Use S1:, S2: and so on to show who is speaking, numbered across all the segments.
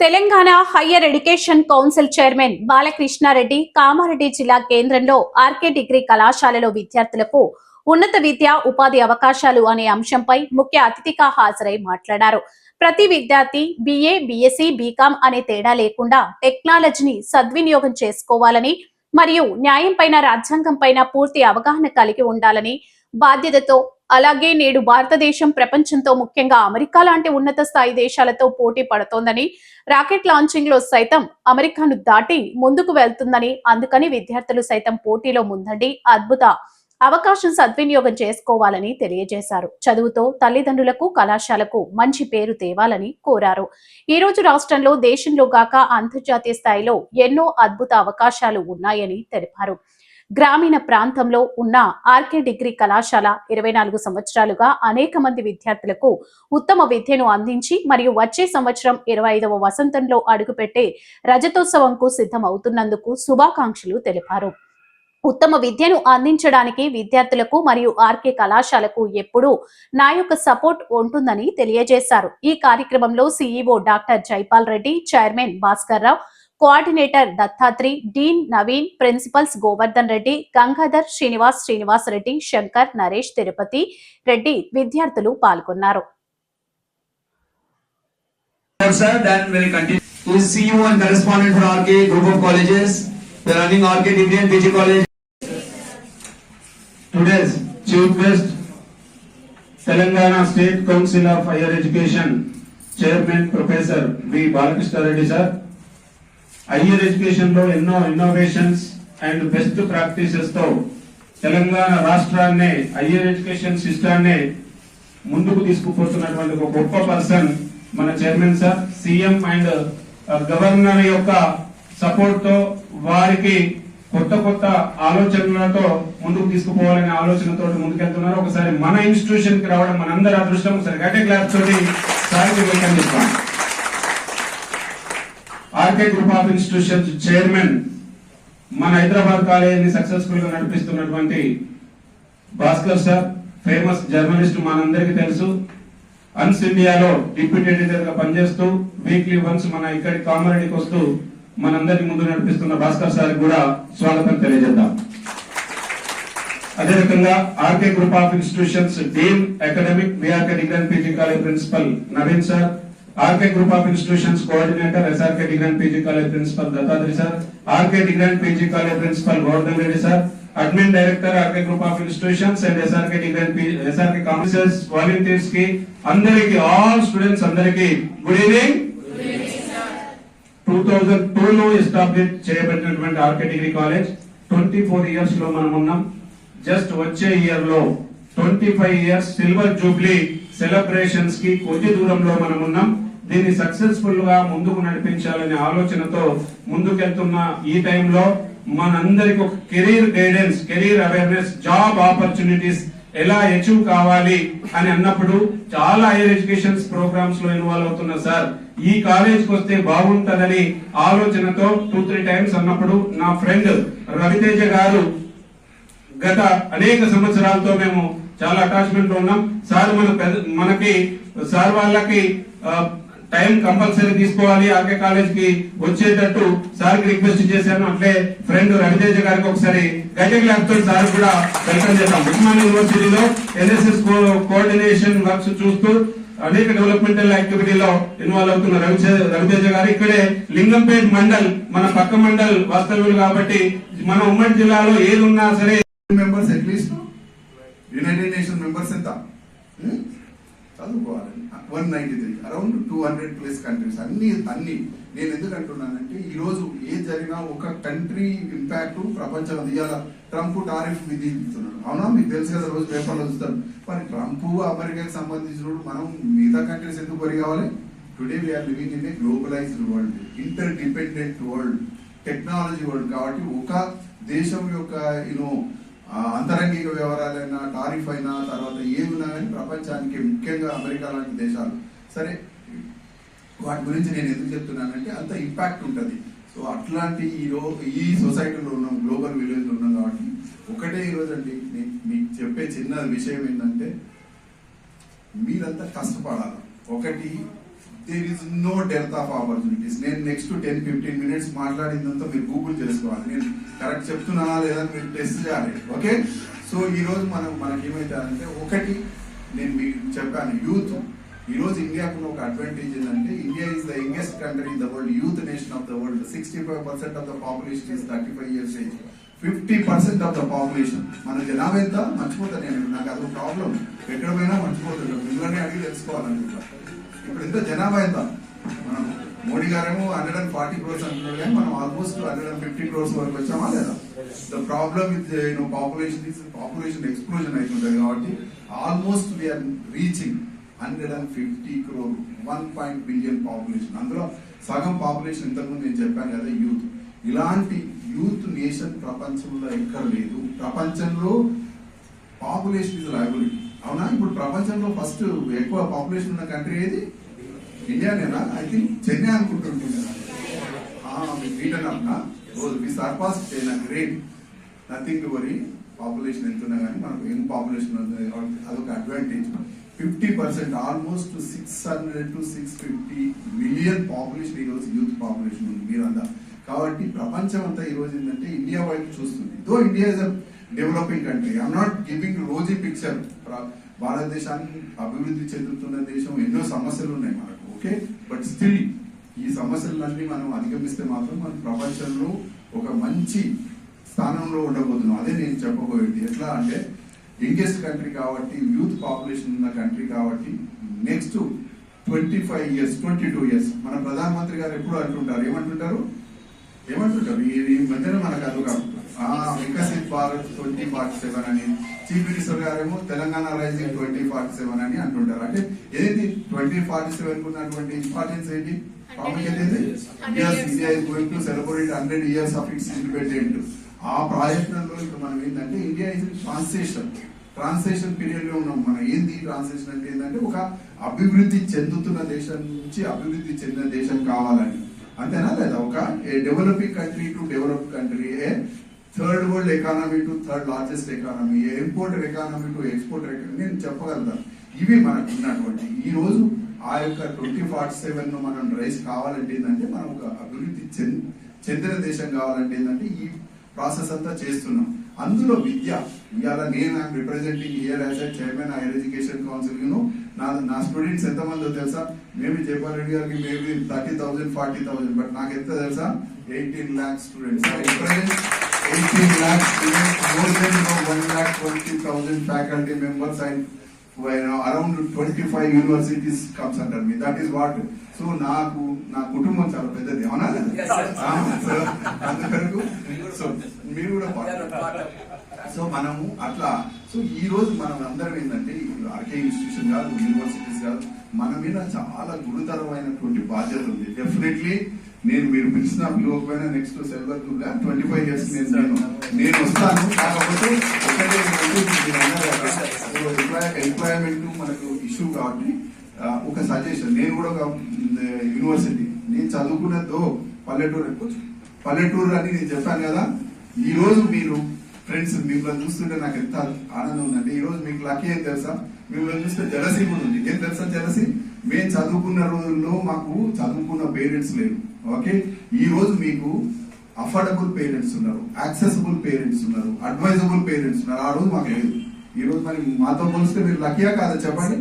S1: Telangana higher education council chairman Balakrishnareddy Kamareddy జిల్లా కేంద్రంలో RK degree కళాశాలలో విద్యార్థులకు ఉన్నత విద్య ఉపాధి అవకాశాలు అనే అంశంపై ముఖ్య అతిథిగా హాజరై మాట్లాడారు. ప్రతి విద్యార్థి బిఏ బిఎస్సి బీకాం అనే తేడా లేకుండా టెక్నాలజీని సద్వినియోగం చేసుకోవాలని మరియు న్యాయం పైన రాజ్యాంగం పైన పూర్తి అవగాహన కలిగి ఉండాలని బాధ్యతతో అలాగే నేడు భారతదేశం ప్రపంచంతో ముఖ్యంగా అమెరికా లాంటి ఉన్నత స్థాయి దేశాలతో పోటీ పడుతోందని రాకెట్ లాంచింగ్లో సైతం అమెరికాను దాటి ముందుకు వెళ్తుందని అందుకని విద్యార్థులు సైతం పోటీలో ముందండి. అద్భుత అవకాశం సద్వినియోగం చేసుకోవాలని తెలియజేశారు. చదువుతో తల్లిదండ్రులకు కళాశాలకు మంచి పేరు తేవాలని కోరారు. ఈ రోజు రాష్ట్రంలో దేశంలో గాక అంతర్జాతీయ స్థాయిలో ఎన్నో అద్భుత అవకాశాలు ఉన్నాయని తెలిపారు. గ్రామీణ ప్రాంతంలో ఉన్న ఆర్కే డిగ్రీ కళాశాల ఇరవై నాలుగు సంవత్సరాలుగా అనేక మంది విద్యార్థులకు ఉత్తమ విద్యను అందించి మరియు వచ్చే సంవత్సరం ఇరవై ఐదవ వసంతంలో అడుగుపెట్టే రజతోత్సవంకు సిద్ధమవుతున్నందుకు శుభాకాంక్షలు తెలిపారు. ఉత్తమ విద్యను అందించడానికి విద్యార్థులకు మరియు ఆర్కే కళాశాలకు ఎప్పుడూ నా యొక్క సపోర్ట్ ఉంటుందని తెలియజేశారు. ఈ కార్యక్రమంలో CEO doctor Jaipal Reddy chairman Bhaskar Rao coordinator Dattatri dean Naveen principals Govardhan Reddy Gangadhar Srinivas Srinivas Reddy Shankar Naresh Tirupati Reddy విద్యార్థులు పాల్గొన్నారు.
S2: Telangana state council of higher education chairman professor B Balakrishnareddy sir Group
S3: higher ఎడ్యుకేషన్లో ఎన్నో innovations and best ప్రాక్టీసెస్తో తెలంగాణ రాష్ట్రాన్ని higher education సిస్టాన్ని ముందుకు తీసుకుపోతున్నటువంటి ఒక గొప్ప person మన chairman sir CM and governor యొక్క సపోర్ట్తో వారికి కొత్త కొత్త ఆలోచనలతో ముందుకు తీసుకుపోవాలనే ఆలోచనతో ముందుకెళ్తున్నారు. ఒకసారి మన ఇన్స్టిట్యూషన్కి రావడం మనందరి అదృష్టం. ఒకసారి గట్టి క్లాస్ తోటి సారికి welcome RK group of institutions chairman మన హైదరాబాద్ కాలేజీని సక్సెస్ఫుల్గా నడిపిస్తున్నటువంటి భాస్కర్ సార్ ఫేమస్ జర్నలిస్ట్ మనందరికీ తెలుసు. అన్స్ ఇండియాలో డిప్యూటీ ఎడిటర్గా పనిచేస్తూ వీక్లీ వన్స్ మన ఇక్కడి కామారెడ్డికి వస్తూ మనందరి ముందు నడిపిస్తున్న భాస్కర్ సార్ కూడా స్వాగతం తెలియజేద్దాం. అదే రకంగా RK group of institutions dean academic VRK degree PG college principal Naveen sir RK group of institutions coordinator SRK degree PG college principal Dattatri sir RK degree PG college principal Govardhan Reddy sir admin director RK group of institutions and SRK degree SRK కాంపిసర్స్ వాలంటీర్స్కి అందరికి all students అందరికి good evening two thousand two లో establish చేయబడినటువంటి RK degree college twenty four ఇయర్స్లో మనం ఉన్నాం. Just వచ్చే ఇయర్లో twenty five years silver jubilee సెలబ్రేషన్స్కి కొద్ది దూరంలో మనం ఉన్నాం. దీన్ని సక్సెస్ఫుల్గా ముందుకు నడిపించాలనే ఆలోచనతో ముందుకెళ్తున్న ఈ టైంలో మనందరికి ఒక career guidance career awareness job opportunities ఎలా అచీవ్ కావాలి అని అన్నప్పుడు చాలా హైయర్ ఎడ్యుకేషన్ ప్రోగ్రామ్స్లో ఇన్వాల్వ్ అవుతున్న సార్. ఈ కాలేజ్కి వస్తే బాగుంటదని ఆలోచనతో టూ త్రీ టైమ్స్ అన్నప్పుడు నా ఫ్రెండ్ రవితేజ గారు గత అనేక సంవత్సరాలతో మేము చాలా అటాచ్మెంట్లో ఉన్నాం. సార్ మన పెద్ద- మనకి సార్ వాళ్ళకి టైం కంపల్సరీ తీసుకోవాలి ఆర్కే కాలేజ్కి వచ్చేటట్టు సార్కి రిక్వెస్ట్ చేశాను. అట్లే ఫ్రెండ్ రవితేజ గారికి ఒకసారి గైడెడ్ ల్యాబ్తో సార్ కూడా వెల్కమ్ చేద్దాం. ఉస్మాన్ యూనివర్సిటీలో ఎన్ఎస్ఎస్ కోఆర్డినేషన్ వర్క్స్ చూస్తూ అనేక డెవలప్మెంటల్ యాక్టివిటీలో ఇన్వాల్వ్ అవుతున్న రవితేజ రవితేజ గారు. ఇక్కడే లింగంపేట్ మండల్ మన పక్క మండల్ వాస్తవ్యులు కాబట్టి మన ఉమ్మడి జిల్లాలో ఏది ఉన్నా సరే
S4: members atleast united nation members ఎంత? Hmm? చదువుకోవాలి one ninety three around two hundred plus countries అన్ని అన్ని. నేను ఎందుకు అంటున్నానంటే ఈ రోజు ఏది జరిగినా ఒక కంట్రీ ఇంపాక్ట్ ప్రపంచం ఇవాళ ట్రంప్ టారిఫ్ విధిస్తున్నాడు అవునా? మీకు తెలుసు కదా రోజు పేపర్లో చూస్తారు మరి ట్రంప్ అమెరికాకి సంబంధించినప్పుడు మనం మిగతా కంట్రీస్ ఎందుకు పరి కావాలి? Today we are living in a globalized world interdependent world technology world కాబట్టి ఒక దేశం యొక్క యూనో అంతరంగిక వ్యవహారాలైనా టారిఫ్ అయినా తర్వాత ఏమున్నా కానీ ప్రపంచానికి ముఖ్యంగా అమెరికా లాంటి దేశాలు. సరే వాటి గురించి నేను ఎందుకు చెప్తున్నానంటే అంత ఇంపాక్ట్ ఉంటుంది. సో అట్లాంటి ఈ ఈ సొసైటీలో ఉన్నాం గ్లోబల్ విలేజ్లో ఉన్నాం కాబట్టి ఒకటే ఈరోజు అండి నేను మీకు చెప్పే చిన్న విషయం ఏంటంటే మీరంతా కష్టపడాలి. ఒకటి there is no dearth of opportunities నేను నెక్స్ట్ టెన్ ఫిఫ్టీన్ మినిట్స్ మాట్లాడిందంతా మీరు గూగుల్ చేసుకోవాలి. నేను కరెక్ట్ చెప్తున్నానా లేదా మీరు టెస్ట్ చేయాలి. ఓకే సో ఈ రోజు మనం మనకి ఏమైతే ఒకటి నేను మీకు చెప్పాను యూత్ ఈరోజు రోజు ఇండియాకు ఒక అడ్వాంటేజ్ ఏంటంటే India is the youngest country in the world youth nation of the world sixty five percent of the population is thirty five years age fifty percent of the population మన జనాభా ఎంత? మర్చిపోతాను నేను నాకు అదొక ప్రాబ్లం ఎక్కడ పోయినా మర్చిపోతాను మిమ్మల్ని అడిగి తెలుసుకోవాలనుకుంటా ఇప్పుడు ఎంత జనాభా ఎంత? మనం మోడీ గారేమో హండ్రెడ్ అండ్ ఫార్టీ క్రోర్స్ అంటున్నాడు కానీ మనం almost hundred and fifty crores వరకు వచ్చామా లేదా? The problem with you know population is population explosion అవుతుంటది కాబట్టి almost we are reaching hundred and fifty crore one point billion population అందులో సగం పాపులేషన్ ఇంతకుముందు నేను చెప్పాను కదా యూత్ ఇలాంటి యూత్ నేషన్ ప్రపంచంలో ఎక్కడ లేదు. ప్రపంచంలో పాపులేషన్ ఇస్ లయబిలిటీ అవునా? ఇప్పుడు ప్రపంచంలో ఫస్ట్ ఎక్కువ పాపులేషన్ ఉన్న కంట్రీ ఏది? ఇండియానేనా ఐ థింక్ చెన్నై అనుకుంటుంటుంది రిటర్న్ అప్నా రోజు we surpass great nothing to worry population ఎంత ఉన్నా కానీ మనకు యంగ్ పాపులేషన్ ఉంది కాబట్టి అదొక advantage fifty percent almost six hundred to six fifty million population ఈరోజు యూత్ పాపులేషన్ ఉంది. మీరంతా. కాబట్టి ప్రపంచం అంతా ఈ ఏంటంటే ఇండియా వైపు చూస్తుంది. Though India is a developing country I'm not giving rosy picture భారతదేశాన్ని అభివృద్ధి చెందుతున్న దేశం ఎన్నో సమస్యలు ఉన్నాయి మనకు ఓకే బట్ స్టిల్ ఈ సమస్యలన్నీ మనం అధిగమిస్తే మాత్రం మన ప్రపంచంలో ఒక మంచి స్థానంలో ఉండబోతున్నాం. అదే నేను చెప్పబోయేది. ఎట్లా అంటే యంగెస్ట్ కంట్రీ కాబట్టి యూత్ పాపులేషన్ ఉన్న కంట్రీ కాబట్టి next twenty five years twenty two years మన ప్రధానమంత్రి గారు ఎప్పుడు అంటుంటారు? ఏమంటుంటారు? ఏమంటుంటారు? ఈ మధ్యన మనకు అదొక ఆ, Viksit Bharat twenty forty seven అని చీఫ్ మినిస్టర్ గారేమో Telangana rising twenty forty seven అని అంటుంటారు. అంటే ఏంటి ట్వంటీ ఫార్టీ సెవెన్ ఉన్నటువంటి ఇంపార్టెన్స్ ఏంటి? ప్రాముఖ్యత ఏంటి? India is going to celebrate hundred years of its independent ఆ ప్రయత్నంలో ఇప్పుడు మనం ఏంటంటే ఇండియా ఇస్ ట్రాన్స్లేషన్ ట్రాన్స్లేషన్ పీరియడ్లో ఉన్నాం మనం. ఏంది ట్రాన్స్లేషన్ అంటే ఏంటంటే ఒక అభివృద్ధి చెందుతున్న దేశం నుంచి అభివృద్ధి చెందిన దేశం కావాలని. అంతేనా లేదా? ఒక developing country to develop country a third world economy to third largest economy importer economy to exporter economy నేను చెప్పగలుగుతాను ఇవి మనకు ఉన్నటువంటి ఈ రోజు ఆ యొక్క ట్వంటీ ఫార్టీ సెవెన్ మనం రైస్ కావాలంటే ఏంటంటే మనం ఒక అభివృద్ధి చెంది చెందిన దేశం కావాలంటే ఏంటంటే ఈ ప్రాసెస్ అంతా చేస్తున్నాం. అందులో విద్య ఇవాళ నేను I'm representing year as chairman higher education council యూను నా నా స్టూడెంట్స్ ఎంతమందో తెలుసా? మేబీ జైపాల్ రెడ్డి గారికి maybe thirty thousand forty thousand but నాకు ఎంత తెలుసా? Eighteen lakhs students. I represent eighteen lakhs students more than one lakh twenty thousand faculty members and around twenty five universities comes అంటారు మీ దట్ ఈస్ వాట్ సో నాకు నా కుటుంబం చాలా పెద్దది. అవునా?
S5: Yes, sir.
S4: ఆ, so, అందువరకు సో మీరు కూడా. సో మనము అట్లా సో ఈ రోజు మనం అందరం ఏంటంటే ఆర్కే ఇన్స్టిట్యూషన్ కాదు యూనివర్సిటీస్ కాదు మన మీద చాలా గురుతరమైనటువంటి బాధ్యత ఉంది. డెఫినెట్లీ నేను మీరు పిలిచిన పిలవకపోయినా నెక్స్ట్ సెల్వర్ దుర్గా ట్వంటీ ఫైవ్ ఇయర్స్ నేను నేను వస్తాను. కాకపోతే ఒకటే ఎంప్లాయ్మెంట్ మనకు ఇష్యూ కాబట్టి ఒక సజెషన్ నేను కూడా ఒక యూనివర్సిటీ నేను చదువుకున్నదో పల్లెటూరు పల్లెటూరు అని నేను చెప్పాను కదా. ఈ రోజు మీరు ఫ్రెండ్స్ మిమ్మల్ని చూస్తుంటే నాకు ఎంత ఆనందం ఉందండి ఈ రోజు మీకు లక్కీ ఏం తెలుసా? మిమ్మల్ని చూస్తే జలసీ కూడా ఉంది. ఏం తెలుసా జలసీ మేము చదువుకున్న రోజుల్లో మాకు చదువుకున్న పేరెంట్స్ లేరు. ఓకే? ఈ రోజు మీకు అఫోర్డబుల్ పేరెంట్స్ ఉన్నారు యాక్సెసిబుల్ పేరెంట్స్ ఉన్నారు అడ్వైజబుల్ పేరెంట్స్ ఉన్నారు. ఆ రోజు మాకు లేదు. ఈ రోజు మరి మాతో పోలిస్తే మీరు లక్కీయా కాదా చెప్పండి?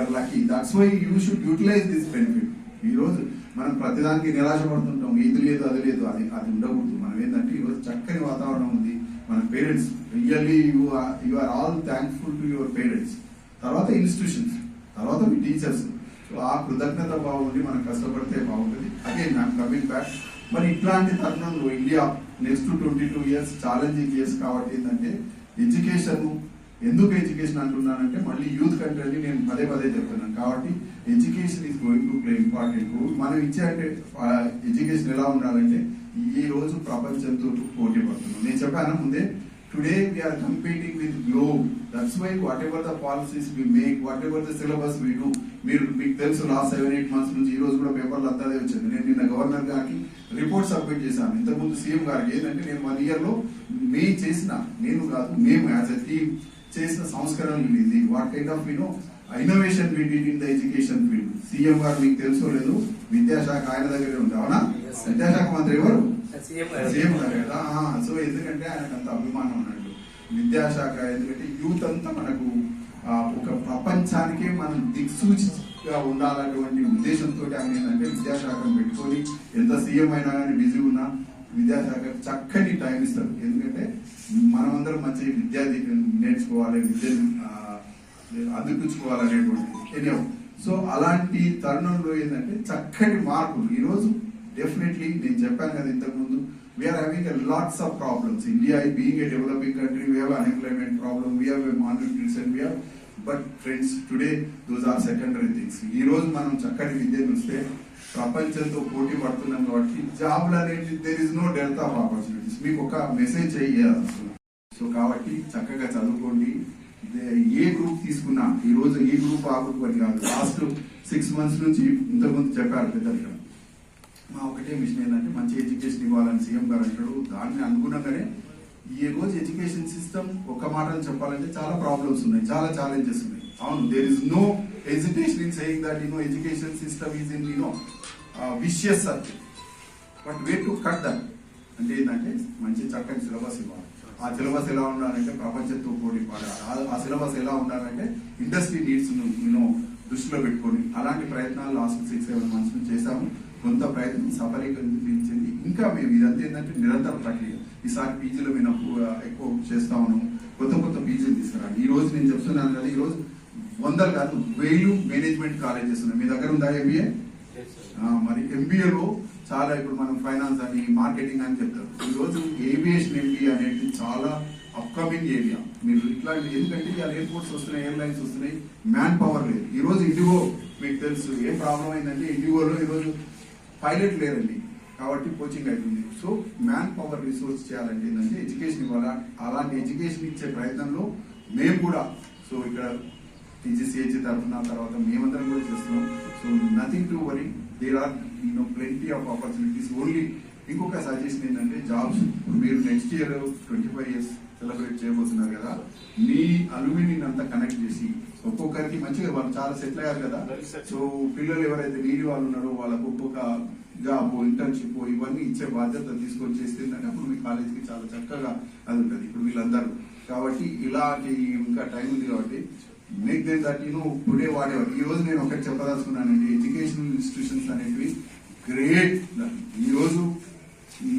S4: Are lucky that's why you should utilize this benefit ఈ రోజు మనం ప్రతిదానికి నిరాశ పడుతుంటాం ఇది లేదు అది లేదు. అది అది ఉండకూడదు. మనం ఏంటంటే ఈ రోజు చక్కని వాతావరణం ఉంది. మన parents really you are you are all thankful to your parents తర్వాత ఇన్స్టిట్యూషన్స్ తర్వాత మీ టీచర్స్ సో ఆ కృతజ్ఞత బాగుండి మనం కష్టపడితే బాగుంటుంది. అదే నాకు కమింగ్ బ్యాక్ మరి ఇట్లాంటి తరుణంలో India next twenty two years challenging years కాబట్టి ఏంటంటే ఎడ్యుకేషన్ ఎందుకు ఎడ్యుకేషన్ అంటున్నానంటే మళ్ళీ యూత్ కంట్రీ నేను పదే పదే చెప్తున్నాను. కాబట్టి education is going to play important మనం ఇచ్చే అంటే ఎడ్యుకేషన్ ఎలా ఉండాలంటే ఈ రోజు ప్రపంచంతో పోటీ పడుతున్నాం. నేను చెప్పాను ముందే today we are competing with globe that's why whatever the policies we make whatever the syllabus we do మీరు మీకు తెలుసు లాస్ట్ సెవెన్ ఎయిట్ మంత్స్ నుంచి ఈ రోజు కూడా పేపర్లు అంతా అదే వచ్చింది. నేను నిన్న గవర్నర్ గారికి రిపోర్ట్ సబ్మిట్ చేశాను. ఇంతకుముందు సీఎం గారికి ఏంటంటే నేను వన్ ఇయర్లో మేము చేసిన నేను కాదు మేము యాజ్ ఎ టీమ్ చేసిన సంస్కరణలు ఇది. What kind of you know innovation we did in the education field CM గారు మీకు తెలుసో లేదు విద్యాశాఖ ఆయన దగ్గరే ఉంది అవునా? విద్యాశాఖ మంత్రి ఎవరు? సీఎం గారు. కదా? సో ఎందుకంటే ఆయనకు అంత అభిమానం విద్యాశాఖ ఎందుకంటే యూత్ అంతా మనకు ఒక ప్రపంచానికే మనం దిక్సూచిగా ఉండాలన్నటువంటి ఉద్దేశంతో ఆమె ఏంటంటే విద్యాశాఖను పెట్టుకొని ఎంత సీఎం అయినా కానీ బిజీ ఉన్నా విద్యాశాఖ చక్కని టైం ఇస్తారు. ఎందుకంటే మనమందరం మంచి విద్యా నేర్చుకోవాలి విద్యను అందిపించుకోవాలనేటువంటి అందిపుచ్చుకోవాలనేటువంటి ఎనియో సో అలాంటి తరుణంలో ఏంటంటే చక్కటి మార్పులు. ఈరోజు డెఫినెట్లీ నేను చెప్పాను కదా ఇంతకుముందు we are having lots of problems India a developing developing we have unemployment problem, problem have a malnutrition, we have but friends today those are secondary things ఈ రోజు మనం చక్కటి విద్యను వస్తే ప్రపంచంతో పోటీ పడుతున్నాం కాబట్టి జాబ్లు అనేది there is no dearth of opportunities మీకు ఒక మెసేజ్ చేయాలనుకున్నాను సో కాబట్టి చక్కగా చదువుకోండి. దే- ఏ గ్రూప్ తీసుకున్నా ఈ రోజు ఈ గ్రూప్ ఆ గ్రూప్ అని కాదు. లాస్ట్ సిక్స్ మంత్స్ నుంచి ఇంతకుముందు చెప్పారు పెద్దలు. మా ఒకటే మిషన్ ఏంటంటే మంచి ఎడ్యుకేషన్ ఇవ్వాలని సీఎం గారు అంటాడు. దాన్ని అనుగుణంగానే ఈ రోజు ఎడ్యుకేషన్ సిస్టమ్ ఒక మాటలు చెప్పాలంటే చాలా ప్రాబ్లమ్స్ ఉన్నాయి చాలా ఛాలెంజెస్ ఉన్నాయి. అవును there is no education in saying that you know education system is in you know vicious circle but way to cut that అంటే ఏంటంటే మంచి చక్కని సిలబస్ ఇవ్వాలి. ఆ సిలబస్ ఎలా ఉండాలంటే ప్రపంచంతో పోటీ పడాలి. ఆ- సిలబస్ ఎలా ఉండాలంటే ఇండస్ట్రీ నీడ్స్ నేను దృష్టిలో పెట్టుకొని అలాంటి ప్రయత్నాలు లాస్ట్ సిక్స్ సెవెన్ మంత్స్ చేశాము. కొంత ప్రయత్నం సఫలీకరించింది. ఇంకా మేము ఇదంతా ఏంటంటే నిరంతర ప్రక్రియ. ఈసారి పీజీలో మేము ఎక్కువ ఎక్కువ చేస్తా ఉన్నాము కొత్త కొత్త పీజీలు తీసుకురాలి ఈ రోజు నేను చెప్తున్నాను కదా ఈ రోజు వందలు కాదు వేలు మేనేజ్మెంట్ కాలేజెస్ ఉన్నాయి. మీ దగ్గర ఉందా ఎంబీఏ మరి ఎంబీఏలో చాలా ఇప్పుడు మనం ఫైనాన్స్ అని మార్కెటింగ్ అని చెప్తారు. ఈ రోజు ఏవియేషన్ ఎంబీఏ అనేది చాలా అప్కమింగ్ ఏరియా మీరు ఇట్లాంటి ఎందుకంటే ఇవాళ ఎయిర్పోర్ట్స్ వస్తున్నాయి ఎయిర్లైన్స్ వస్తున్నాయి మ్యాన్ పవర్ లేదు. ఈ రోజు ఇండిగో మీకు తెలుసు ఏం ప్రాబ్లం అయిందంటే ఇండిగోలో ఈ రోజు పైలట్ లేరండి కాబట్టి కోచింగ్ అవుతుంది సో మ్యాన్ పవర్ రిసోర్స్ చేయాలంటే ఏంటంటే ఎడ్యుకేషన్ ఇవ్వాలా. అలాంటి ఎడ్యుకేషన్ ఇచ్చే ప్రయత్నంలో మేము కూడా. సో ఇక్కడ టీజీసీహెచ్ తరఫున తర్వాత మేమందరం కూడా చేస్తున్నాం. So nothing to worry there are no plenty of opportunities only ఇంకొక సజెషన్ ఏంటంటే జాబ్స్ మీరు next year twenty five years celebrate చేయబోతున్నారు కదా. మీ అల్యూమినియం అంతా కనెక్ట్ చేసి ఒక్కొక్కరికి మంచిగా వాళ్ళు చాలా సెటిల్ అయ్యారు కదా. సో పిల్లలు ఎవరైతే నీడి వాళ్ళు ఉన్నారో వాళ్ళకు ఒక్కొక్క జాబ్ ఇంటర్న్షిప్ ఇవన్నీ ఇచ్చే బాధ్యత తీసుకొని చేస్తే ఏంటంటే అప్పుడు మీ కాలేజీకి చాలా చక్కగా అది ఉంటుంది. ఇప్పుడు వీళ్ళందరూ. కాబట్టి ఇలాంటి ఇంకా టైం ఉంది కాబట్టి make then that you know today వాడేవారు ఈ రోజు నేను ఒకటి చెప్పదలుచుకున్నానండి. ఎడ్యుకేషనల్ ఇన్స్టిట్యూషన్స్ అనేటివి గ్రేట్ ఈ రోజు ఈ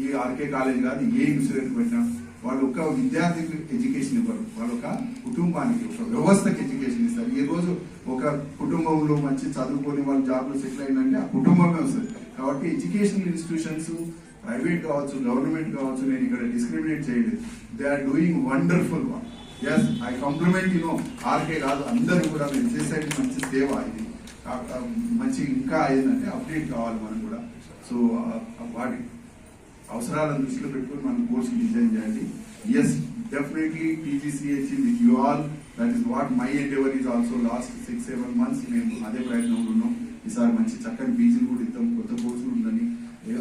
S4: ఈ ఆర్కే కాలేజ్ కాదు ఏ ఇన్స్టిట్యూట్ పెట్టినా వాళ్ళు ఒక విద్యార్థికి ఎడ్యుకేషన్ ఇవ్వరు. వాళ్ళు ఒక కుటుంబానికి ఒక వ్యవస్థకి ఎడ్యుకేషన్ ఇస్తారు. ఈ రోజు ఒక కుటుంబంలో మంచి చదువుకొని వాళ్ళు జాబ్లో సెటిల్ అయిందంటే ఆ కుటుంబమే వస్తుంది. కాబట్టి ఎడ్యుకేషనల్ ఇన్స్టిట్యూషన్స్ ప్రైవేట్ కావచ్చు గవర్నమెంట్ కావచ్చు నేను ఇక్కడ డిస్క్రిమినేట్ చేయలేదు. They are doing wonderful work. Yes I compliment you know RK కాదు అందరూ కూడా మీరు చేసేది మంచి సేవ ఇది. మంచి ఇంకా ఏంటంటే అప్డేట్ కావాలి మనం కూడా. సో వాటి అవసరాలను దృష్టిలో పెట్టుకొని మనం కోర్సు డిజైన్ చేయాలి yes definitely TGCH with you all that is what my endeavour is also last six seven months మేము అదే ప్రయత్నంలో ఉన్నాం. ఈసారి మంచి చక్కని పీజీలు కూడా ఇద్దాం. కొత్త కోర్సులు ఉందని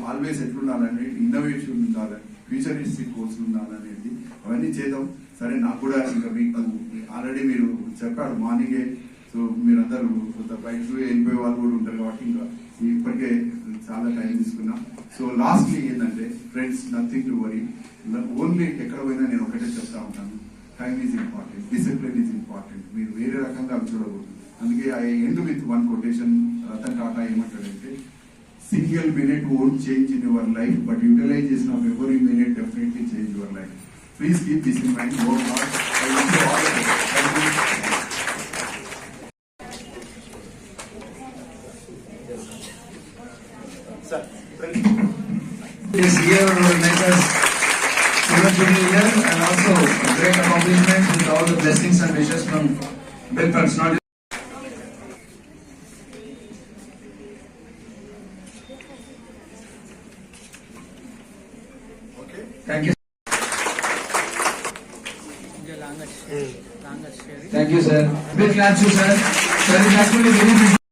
S4: ఆల్వేస్ ఎట్లుండాలని ఇన్నోవేషన్ ఉండాలని ఫ్యూచరిస్టిక్ కోర్సులు ఉండాలనేది. అవన్నీ చేద్దాం. సరే నాకు కూడా ఇంకా మీకు ఆల్రెడీ మీరు చెప్పారు మార్నింగే. సో మీరందరూ కొంత బయటకు వెళ్ళిపోయే వాళ్ళు కూడా ఉంటారు కాబట్టి ఇంకా ఇప్పటికే చాలా టైం తీసుకున్నాం. సో లాస్ట్లీ ఏంటంటే friends nothing to worry only ఎక్కడ పోయినా నేను ఒకటే చెప్తా ఉంటాను. Time is important discipline is important మీరు వేరే రకంగా అవి చూడకూడదు. అందుకే I end with one quotation Ratan Tata ఏమంటాడంటే single minute won't change in your life but utilize చేసిన every minute definitely change your life please keep this in mind
S2: even to be here and also a great accomplishment with all the blessings and wishes from big friends, not Thank you. Hmm. Thank you, sir. Big claps to sir. Sir is actually very busy.